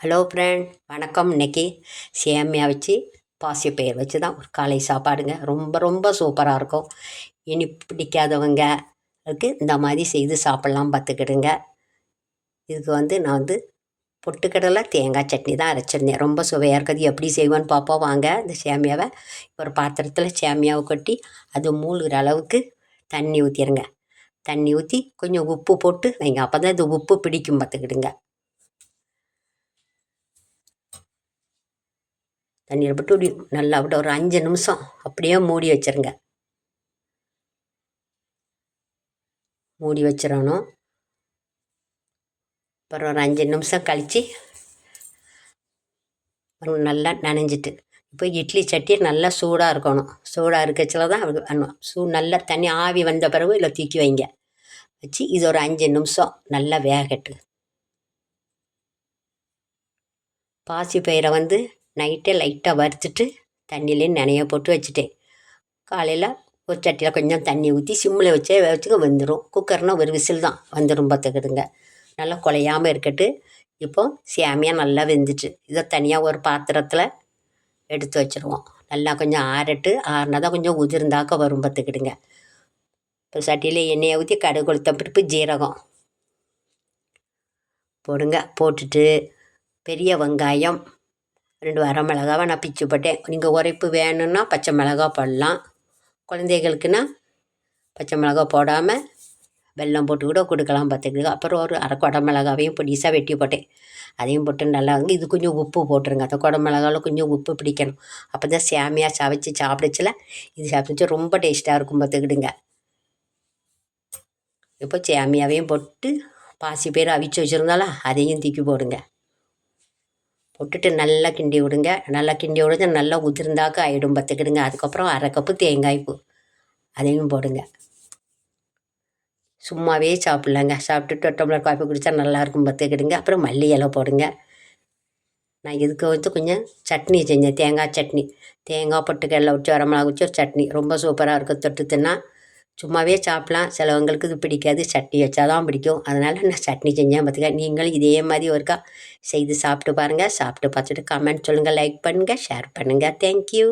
Hello friend வணக்கம். இன்னைக்கு சேமியா வச்சு பாசிப்பயிர் வச்சு தான் ஒரு காலை சாப்பாடுங்க. ரொம்ப ரொம்ப சூப்பராக இருக்கும். இனிப்பு பிடிக்காதவங்க அதுக்கு இந்த மாதிரி செய்து சாப்பிட்லாம் பார்த்துக்கிடுங்க. இதுக்கு வந்து நான் வந்து பொட்டுக்கடலை தேங்காய் சட்னி தான் அரைச்சிருந்தேன். ரொம்ப சுவையாக இருக்குது. எப்படி செய்வோன்னு பார்ப்போம். வாங்க. இந்த சேமியாவை ஒரு பாத்திரத்தில் சேமியாவை கொட்டி அது மூழ்கிற அளவுக்கு தண்ணி ஊற்றிடுங்க தண்ணி ஊற்றி கொஞ்சம் உப்பு போட்டு வைங்க. அப்போ தான் இது உப்பு பிடிக்கும் பார்த்துக்கிடுங்க. தண்ணியில் போட்டு விடு நல்லா விட்டு ஒரு அஞ்சு நிமிஷம் அப்படியே மூடி வச்சிருங்க. மூடி வச்சிடணும். அப்புறம் ஒரு அஞ்சு நிமிஷம் கழித்து நல்லா நனைஞ்சிட்டு. இப்போ இட்லி சட்டி நல்லா சூடாக இருக்கணும். சூடாக இருக்கச்சில தான் அது சூ நல்லா தண்ணி ஆவி வந்த பிறகு இதில் தூக்கி வைங்க. வச்சு இது ஒரு அஞ்சு நிமிஷம் நல்லா வேகட்டு. பாசி பயிரை வந்து நைட்டே லைட்டாக வறுத்துட்டு தண்ணியிலே நனைய போட்டு வச்சுட்டேன். காலையில் ஒரு சட்டியில் கொஞ்சம் தண்ணி ஊற்றி சிம்மில் வச்சே வச்சுக்க வந்துடும் குக்கர்னால் ஒரு விசில் தான் வந்துடும் பார்த்துக்கிடுங்க நல்லா குலையாமல் இருக்கட்டு. இப்போ சேமியா நல்லா வெந்துச்சு இதை தனியாக ஒரு பாத்திரத்தில் எடுத்து வச்சுருவோம். நல்லா கொஞ்சம் ஆறட்டு ஆறினா தான் கொஞ்சம் உதிர்ந்தாக்க வரும் பார்த்துக்கிடுங்க இப்போ சட்டியில் எண்ணெயை ஊற்றி கடுகு கொளுத்த பிறப்பு ஜீரகம் போடுங்க. போட்டுட்டு பெரிய வெங்காயம் ரெண்டு வர மிளகாவை நான் பிச்சு போட்டேன். நீங்கள் உரைப்பு வேணும்னா பச்சை மிளகா போடலாம். குழந்தைகளுக்குன்னா பச்சை மிளகா போடாமல் வெல்லம் போட்டு கூட கொடுக்கலாம் பார்த்துக்கிட்டு அப்புறம் ஒரு அரை குடை மிளகாவையும் பொடிசாக வெட்டி போட்டேன். அதையும் போட்டு நல்லா வந்து இது கொஞ்சம் உப்பு போட்டுருங்க. அந்த குடை மிளகாவில் கொஞ்சம் உப்பு பிடிக்கணும். அப்போ தான் சேமியாக சவைச்சி சாப்பிடுச்சுல இது சாப்பிடுச்சு ரொம்ப டேஸ்ட்டாக இருக்கும் பார்த்துக்கிடுங்க. இப்போ சேமியாவையும் போட்டு பாசி பேர் அவிச்சு வச்சுருந்தாலும் அதையும் தூக்கி போடுங்க. போட்டுட்டு நல்லா கிண்டி விடுங்க. நல்லா கிண்டி விடுங்க. நல்லா உதிர்ந்தாக்க ஆகிடும் பார்த்துக்கிடுங்க. அதுக்கப்புறம் அரை கப்பு தேங்காய் பூ. அதையும் போடுங்க. சும்மாவே சாப்பிட்லாங்க. சாப்பிட்டுட்டு டம்ளர் காஃபி குடித்தா நல்லாயிருக்கும் பத்துக்கிடுங்க அப்புறம் மல்லி இலை போடுங்க. நான் இதுக்கு வந்து கொஞ்சம் சட்னி செஞ்சேன். தேங்காய் சட்னி. தேங்காய் பொட்டுக்கடலை வச்சு வரமிளகா வச்சு ஒரு சட்னி. ரொம்ப சூப்பராக இருக்கும். தொட்டு தின்னா சும்மாவே சாப்பிட்லாம். சிலவங்களுக்கு இது பிடிக்காது. சட்னி வச்சா தான் பிடிக்கும். அதனால் நான் சட்னி செஞ்சேன் பார்த்துக்க நீங்களும் இதே மாதிரி ஒருக்கா செய்து சாப்பிட்டு பாருங்கள் சாப்பிட்டு பார்த்துட்டு கமெண்ட் சொல்லுங்கள் லைக் பண்ணுங்கள் ஷேர் பண்ணுங்கள் தேங்க்யூ